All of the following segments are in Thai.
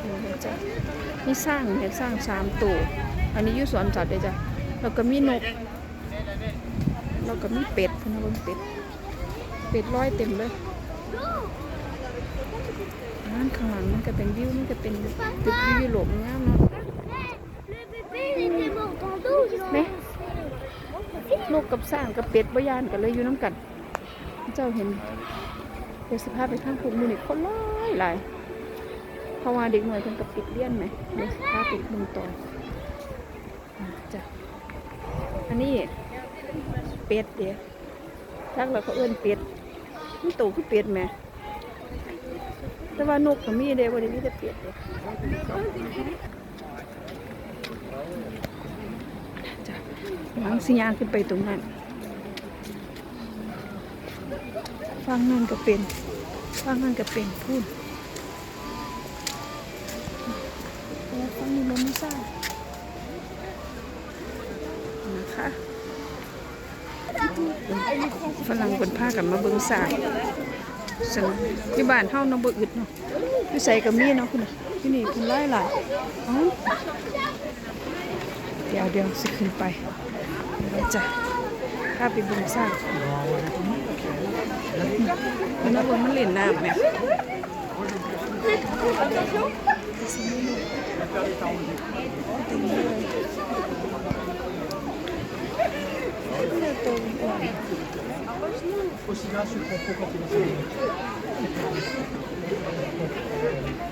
เดี๋ยวจ้ะนี่สร้างเห็นสร้างสามตัวอันนี้ยู่สวนสัตว์เลยจ้ะแล้วก็มีนกแล้วก็มีเป็ดพนะเบนเป็ด เป็ดร้อยเต็มเลยร้านข้างหลังมันก็เป็นวิวมันก็เป็นตึกวิวยุโรปงามเนาะ Le bébé, il était mort dans l'eau. ils l'ont Mais- lancé. นกกับสร้างกับเป็ดบ่ยานกันเลยอยู่น้ำกัน เจ้าเห็นเดี๋ยวสภาพไปทางภูมินี่คนหลายหลาย เพราะว่าเด็กหน่อยเพิ่นกับปิดเลี้ยนไหมเดี๋ยวสภาปิดมืองต่อจ้ะอันนี้เป็ดเดี๋ยวทักเราก็เอื้นเป็ดมันโตขึ้นเป็ดไหมแต่ว่านกก็มีเด้วันนี้มีแต่เป็ดเด้จ้ะหลังสิยางขึ้นไปตรงนั้น ฟังนั่นก็เป็น ฟังนั่นก็เป็นพูด นี้มันไม่ทรานะคะฝรั่งคนพากันมาเบิ่งสายซึ่งที่บ้านเฮาเนาะบ่อึดเนาะอยู่ใส่ก็มีเนาะคุณน่ะที่นี่คุณหลายหลายเดี๋ยวเดี๋ยวสิขึ้นไปเดี๋ยวจ้ะพาไปเบิ่งสายมันน่าบ่มันเล่นน้ำแม่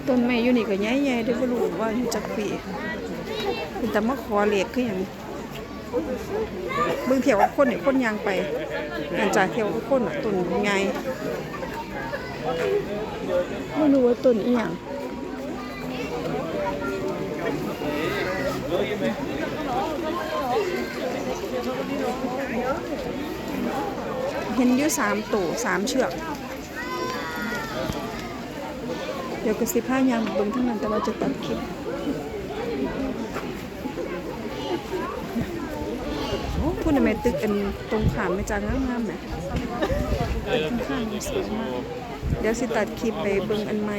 ต้นไม้อยู่นี่ก็ใหญ่ๆเด้อบ่รู้ว่าอยู่จักปีเป็นแต่มาขอเลขคือหยังเบิ่งเที่ยวคนนี่คนยางไปอันจากเที่ยวคนน่ะต้นใหญ่ไม่รู้ว่าต้นอีหยัง เห็นอยู่สามตัวสามเชือก เดี๋ยวกระสิบห้ายางเบิ่งทั้งนั้นแต่ว่าจะตัดคลิปพูดในแม่ตึกอันตรงขามไม่จางงามๆไหมตึกข้างๆมันสวยมาก เดี๋ยวสิตัดคลิปไปเบิ่งอันใหม่